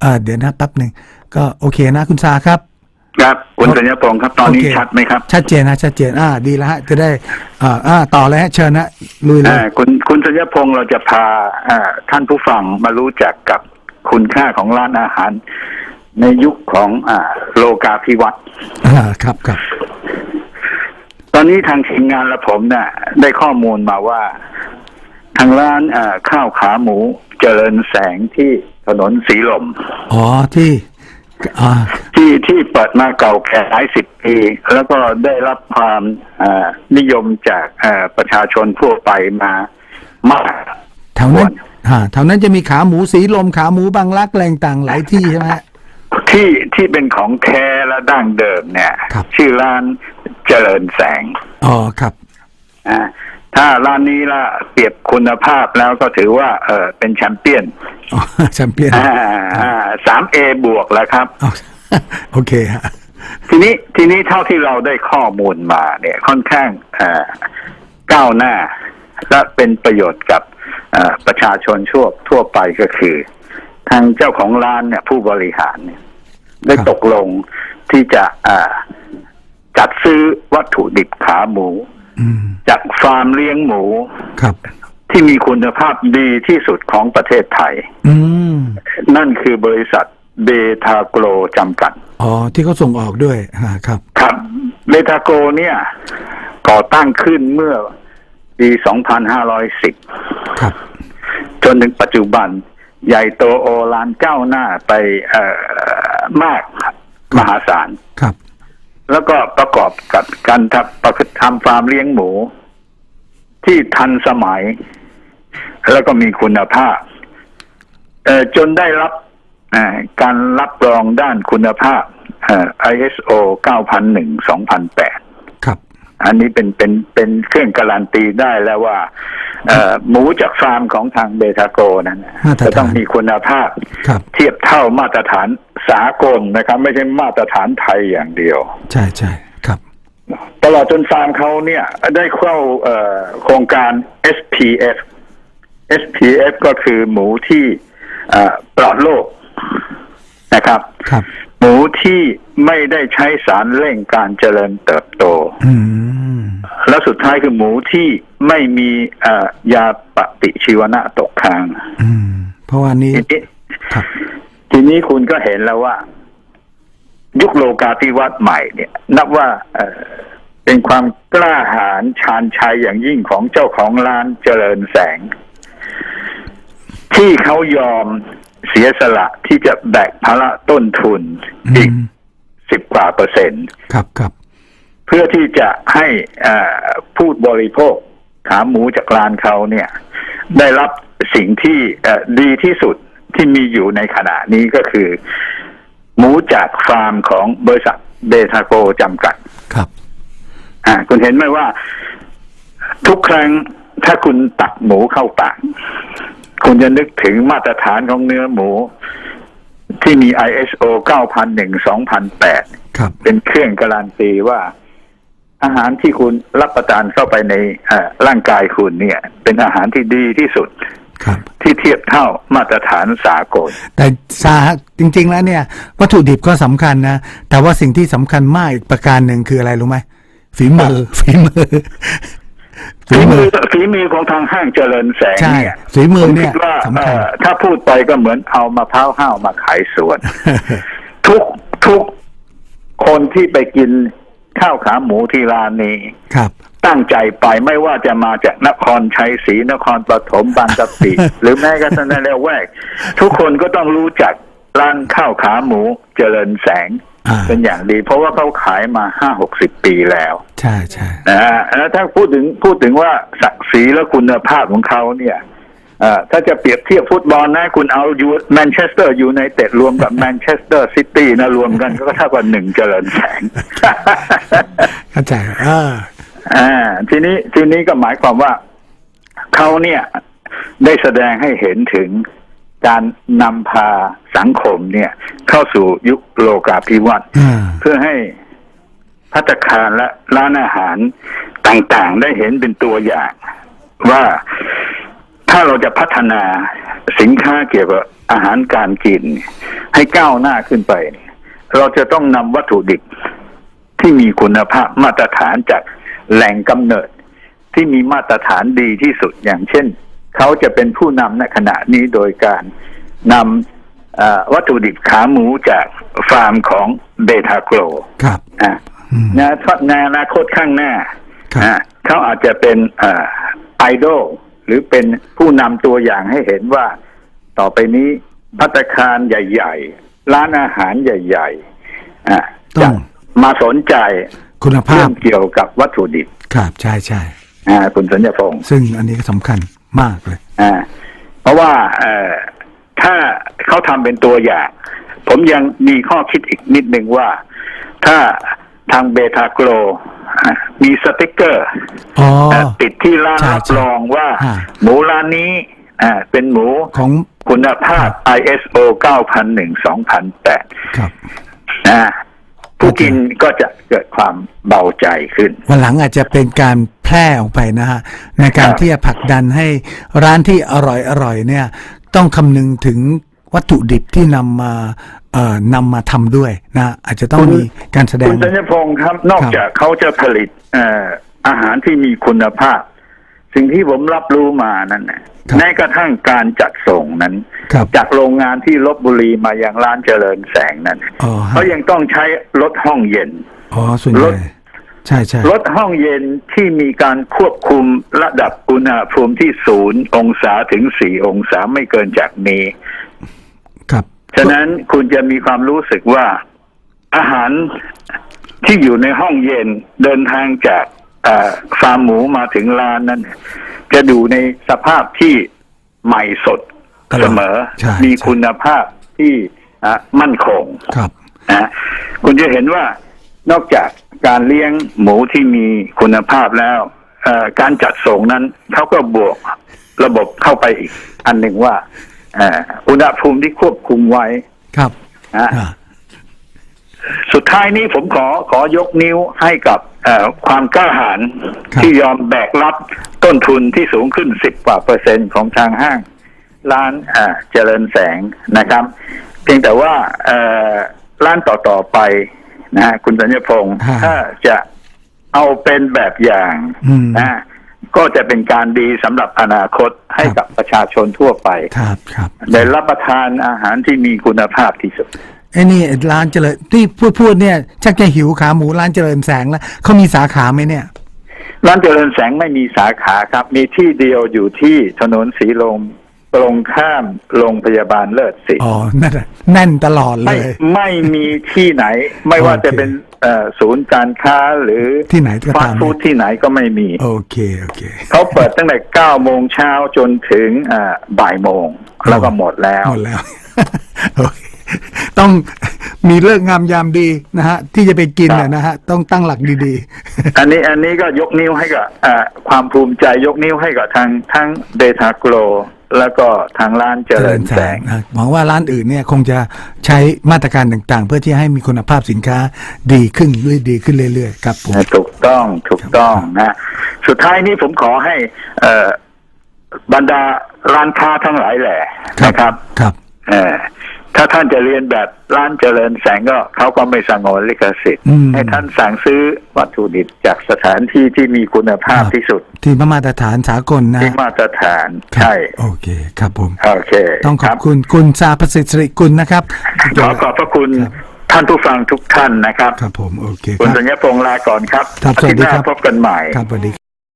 เออเดี๋ยวนะแป๊บหนึ่งก็โอเคนะคุณซาครับ ครับคุณสัญญาพงศ์ครับตอนนี้โเคชัดไหมครับ ชัดเจนนะชัดเจนอ่าดีแล้วฮะจะได้อ่าอ่าต่อเลยฮะเชิญนะลุยเลย อ่าคุณคุณสัญญาพงศ์เราจะพาอ่าท่านผู้ฟังมารู้จักกับคุณค่าของร้านอาหาร ในยุคของอ่าโลกาภิวัตน์อ่าครับครับตอนนี้ทางทีมงานและผมเนี่ยได้ข้อมูลมาว่า ทางร้านอ่าข้าวขาหมูเจริญแสงที่ ถนนสีลม อ๋อที่อ่าที่ที่เปิดมาเก่าแก่หลายสิบปี แล้วก็ได้รับความอ่านิยมจากอ่าประชาชนทั่วไปมามากแถวนั้นอ่าแถวนั้นจะมีขาหมูสีลมขาหมูบางรักแรงต่างหลายที่ใช่ไหมฮะที่ที่เป็นของแท้และดั้งเดิมเนี่ยครับชื่อร้านเจริญแสง อ๋อครับอ่า ถ้าร้านนี้ละเปรียบคุณภาพแล้วก็ถือว่า เออเป็นแชมเปี้ยนอ๋อแชมเปี้ยนสามเอบวกแล้วครับอ๋อโอเคฮะทีนี้ทีนี้เท่าที่เราได้ข้อมูลมา เนี่ย ค่อนข้างเอ่อก้าวหน้า และเป็นประโยชน์กับเอ่อประชาชนทั่วทั่วไปก็คือ ทางเจ้าของร้านเนี่ยผู้บริหารเนี่ย ได้ตกลงที่จะเอ่อจัดซื้อวัตถุดิบขาหมูอืม จากฟาร์มเลี้ยงหมูครับ ที่มีคุณภาพดีที่สุดของประเทศไทยอืมนั่นคือบริษัทเบทาโกลจำกัด อ๋อ ที่เขาส่งออกด้วยอ่าครับ ครับเบทาโกเนี่ย ก่อตั้งขึ้นเมื่อปี 2510 ครับ จนถึงปัจจุบัน ใหญ่โตโอฬารก้าวหน้าไปเอ่อมากมหาศาลครับ แล้วก็ประกอบกับการทำประพฤติทำฟาร์มเลี้ยงหมู ที่ทันสมัย แล้วก็มีคุณภาพเอ่อจนได้รับเอ่อการรับรองด้านคุณภาพเอ่อ ISO 9001-2008 ครับ อันนี้เป็นเป็นเป็นเครื่องการันตีได้แล้วว่าเอ่อ หมูจากฟาร์มของทางเบทาโกนั้นน่ะมาตรฐานจะต้องมีคุณภาพครับเทียบเท่ามาตรฐานสากลนะครับ ไม่ใช่มาตรฐานไทยอย่างเดียว ใช่ใช่ครับ ตลอดจนฟาร์มเขาเนี่ย ได้เข้าเอ่อโครงการ SPF SPF ก็คือหมูที่เอ่อปลอดโรคนะครับครับ หมูที่ไม่ได้ใช้สารเร่งการเจริญเติบโต อืม แล้วสุดท้ายคือหมูที่ไม่มีเอ่อยาปฏิชีวนะตกค้าง อืม เพราะว่านี้ทีนี้ครับทีนี้คุณก็เห็นแล้วว่า ยุคโลกาภิวัตน์ใหม่เนี่ย นับว่าเอ่อเป็นความกล้าหาญชาญชัยอย่างยิ่งของเจ้าของร้านเจริญแสง ที่เขายอมเสียสละที่จะแบกภาระต้นทุนอือีกมสิบกว่าเปอร์เซ็นต์ครับครับ เพื่อที่จะให้อ่าผู้บริโภคขาหมูจากร้านเขาเนี่ย ได้รับสิ่งที่เอ่อดีที่สุดที่มีอยู่ในขณะนี้ก็คือ หมูจากฟาร์มของบริษัทเบทาโกจำกัด ครับ อ่า คุณเห็นไหมว่า ทุกครั้งถ้าคุณตักหมูเข้าปาก คุณจะนึกถึงมาตรฐานของเนื้อหมู ที่มี ISO 9001-2008 ครับ เป็นเครื่องการันตีว่า อาหารที่คุณรับประทานเข้าไปในเอ่อร่างกายคุณเนี่ย เป็นอาหารที่ดีที่สุดครับที่เทียบเท่ามาตรฐานสากล แต่ซาจริง ๆ แล้วเนี่ย วัตถุดิบก็สำคัญนะ แต่ว่าสิ่งที่สำคัญมากอีกประการหนึ่งคืออะไรรู้ไหมฝีมือฝีมือฝีฝีมืมืออฝีมือของทางห้างเจริญแสงใช่เนี่ยฝีมือผมเนี่คิยดว่าสำคัญเอ่อถ้าพูดไปก็เหมือนเอามะพร้าวห้าวมาขายสวน ทุกทุกคนที่ไปกิน ข้าวขาหมูที่ร้านนี้ครับ ตั้งใจไปไม่ว่าจะมาจากนครชัยศรีนครปฐมบางกะปิหรือแม้กระทั่งในละแวก ทุกคนก็ต้องรู้จักร้านข้าวขาหมูเจริญแสงอ่าเป็นอย่างดี เพราะว่าเขาขายมาห้าหกสิบปีแล้ว ใช่ใช่นะฮะแล้วถ้าพูดถึงพูดถึงว่าศักดิ์ศรีและคุณภาพของเขาเนี่ยเอ่อ ถ้าจะเปรียบเทียบฟุตบอลนะ คุณเอายูแมนเชสเตอร์ยูไนเต็ดรวมกับแมนเชสเตอร์ซิตี้นะรวมกันก็เท่ากับหนึ่งเจริญแสงเข้าใจอ่าอ่า ทีนี้ทีนี้ก็หมายความว่าเขาเนี่ยได้แสดงให้เห็นถึงการนำพาสังคมเนี่ย เข้าสู่ยุคโลกาภิวัตน์อ่าเพื่อให้พัตตาคารและร้านอาหารต่างๆ ได้เห็นเป็นตัวอย่างว่า ถ้าเราจะพัฒนาสินค้าเกี่ยวกับอาหารการกิน ให้ก้าวหน้าขึ้นไป เราจะต้องนำวัตถุดิบที่มีคุณภาพมาตรฐานจากแหล่งกำเนิดที่มีมาตรฐานดีที่สุดอย่างเช่น เขาจะเป็นผู้นำในขณะนี้โดยการนำวัตถุดิบขาหมูจากฟาร์มของเบทาโกรครับอะนะในอนาคตข้างหน้า เขาอาจจะเป็นไอดอล รือเป็นผู้นำตัวอย่างให้เห็นว่า ต่อไปนี้พัตตาคารใหญ่ ๆ ร้านอาหารใหญ่ๆอะต้จะองมาสนใจคุณภาเรื่พองเกี่ยวกับวัตถุดิบครับใช่ใช่อ่าคุณสัญญาพงศ์ซึ่งอันนี้ก็สำคัญมากเลยอ่าเพราะว่าเอ่อถ้าเขาทำเป็นตัวอย่าง ผมยังมีข้อคิดอีกนิดหนึ่งว่า ถ้าทางเบทาโกรอะ มีสติกเกอร์อ๋อเอ่อติดที่ร้านใช่รับใช่รองว่า ฮะ หมูร้านนี้อ่าเป็นหมูของ คุณภาพ ISO 9001 2008ครับ นะผู้กินก็จะเกิดความเบาใจขึ้น วันหลังอาจจะเป็นการแพร่ออกไปนะฮะ ในการครับ ที่จะผลักดันให้ร้านที่อร่อยอร่อยเนี่ย ต้องคำนึงถึงวัตถุดิบที่นำมาเอ่อ นำมาทำด้วยนะอาจจะต้องมีการแสดคุงณสัญญพงศ์ครับ นอกครับจากเขาจะผลิตเอ่ออาหารที่มีคุณภาพ สิ่งที่ผมรับรู้มานั้นน่ะครับแม้กระทั่งการจัดส่งนั้นครับจากโรงงานที่ลบบุรีมายังร้านเจริญแสงนั้นอ๋อฮะเขายังต้องใช้รถห้องเย็นอ๋อส่วนใหรญ่ถใช่ใช่รถห้องเย็นที่มีการควบคุมระดับอุณหภูมิที่ศูนย์องศาถึงสี่องศาไม่เกินจากนี้ ครับ ฉะนั้นคุณจะมีความรู้สึกว่าอาหารที่อยู่ในห้องเย็นเดินทางจากเอ่อฟาร์มหมูมาถึงร้านนั้น จะดูในสภาพที่ใหม่สดตลอดเสมอใช่มีใช่คุณภาพที่อะมั่นคงครับนะคุณจะเห็นว่านอกจากการเลี้ยงหมูที่มีคุณภาพแล้วเอ่อการจัดส่งนั้นเขาก็บวกระบบเข้าไปอีกอันหนึ่งว่าเอ่ออุณหภูมิที่ควบคุมไว้ครับนะอ่าสุดท้ายนี้ผมขอขอยกนิ้วให้กับเอ่อความกล้าหาญครับที่ยอมแบกรับต้นทุนที่สูงขึ้นสิบกว่าเปอร์เซ็นต์ของทางห้าง ร้านอ่าเจริญแสงนะครับ เพียงแต่ว่าเอ่อร้านต่อๆไปนะฮะคุณสัญญพงศ์ฮะถ้าจะเอาเป็นแบบอย่างอืมนะ ก็จะเป็นการดีสำหรับอนาคตให้ครับกับประชาชนทั่วไปครับครับได้รับประทานอาหารที่มีคุณภาพที่สุดไอ้นี่ร้านเจริญที่พูดพูดเนี่ยชักจะหิวขาหมูร้านเจริญแสงแล้วเขามีสาขาไหมเนี่ย ร้านเจริญแสงไม่มีสาขาครับ มีที่เดียวอยู่ที่ถนนสีลม ตรงข้ามโรงพยาบาลเลิศสิทธิ์อ๋อนั่นน่ะแน่นตลอดเลไม่ย ไม่มีที่ไหน ไม่ว่าโอเคจะเป็นเอ่อศูนย์การค้าหรือที่ไหนก็ฟาตามสต์ฟู้ดที่ไหนก็ไม่มี โอเคโอเค เขาเปิดตั้งแต่เก้าโมงเช้าจนถึงเอ่อบ่ายโมง แล้วก็หมดแล้ว หมดแล้ว โอเคต้องมีเลิกงามยามดีนะฮะ ที่จะไปกินครับ น่ะนะฮะ ต้องตั้งหลักดีอันนี้อันนี้ก็ยกนิ้วให้กับเอ่อความภูมิใจยกนิ้วให้กับทางทั้งเดทาโกล แล้วก็ทางร้านๆเจริญแสงนะหวังว่าร้านอื่นเนี่ยคงจะใช้มาตรการต่างๆ เพื่อที่ให้มีคุณภาพสินค้าดีขึ้นเรื่อยดีขึ้นเรื่อยๆครับผมถูกต้องถูกต้องนะสุดท้ายนี้ผมขอให้เอ่อบรรดาร้านค้าทั้งหลายแหละนะครับครับเอ่อ ถ้าท่านจะเรียนแบบร้านเจริญแสงก็เขาก็ไม่สงวนลิขสิทธิ์อืมให้ท่านสั่งซื้อวัตถุดิบจากสถานที่ที่มีคุณภาพครับที่สุด ที่มาตรฐานสากลนะที่มาตรฐานครับใช่โอเคครับผมโอเค ต้องขอบรัคุณคุณซาประสิทธิ์สิริกุลนะครับขอขอบพระคุณครับท่านผู้ฟังทุกท่านนะครับ ครับผมโอเคคคุณรับสัญญาพงษ์ลาก่อนครับครับอาสวัทิสตดีย์หน้าครับพบกันใหม่ครับสวัสดี